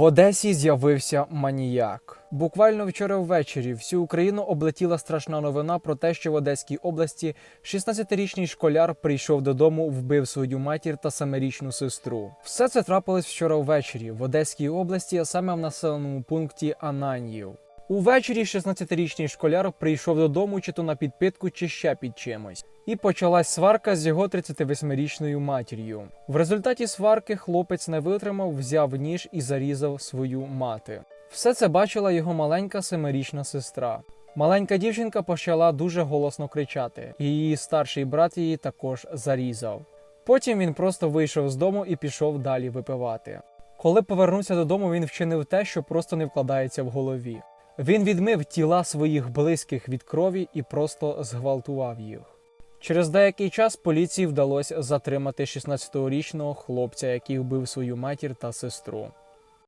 В Одесі з'явився маніяк. Буквально вчора ввечері всю Україну облетіла страшна новина про те, що в Одеській області 16-річний школяр прийшов додому, вбив свою матір та семирічну сестру. Все це трапилось вчора ввечері в Одеській області, а саме в населеному пункті Ананьїв. Увечері 16-річний школяр прийшов додому чи то на підпитку, чи ще під чимось. І почалась сварка з його 38-річною матір'ю. В результаті сварки хлопець не витримав, взяв ніж і зарізав свою мати. Все це бачила його маленька семирічна сестра. Маленька дівчинка почала дуже голосно кричати, і її старший брат її також зарізав. Потім він просто вийшов з дому і пішов далі випивати. Коли повернувся додому, він вчинив те, що просто не вкладається в голові. Він відмив тіла своїх близьких від крові і просто зґвалтував їх. Через деякий час поліції вдалося затримати 16-річного хлопця, який вбив свою матір та сестру.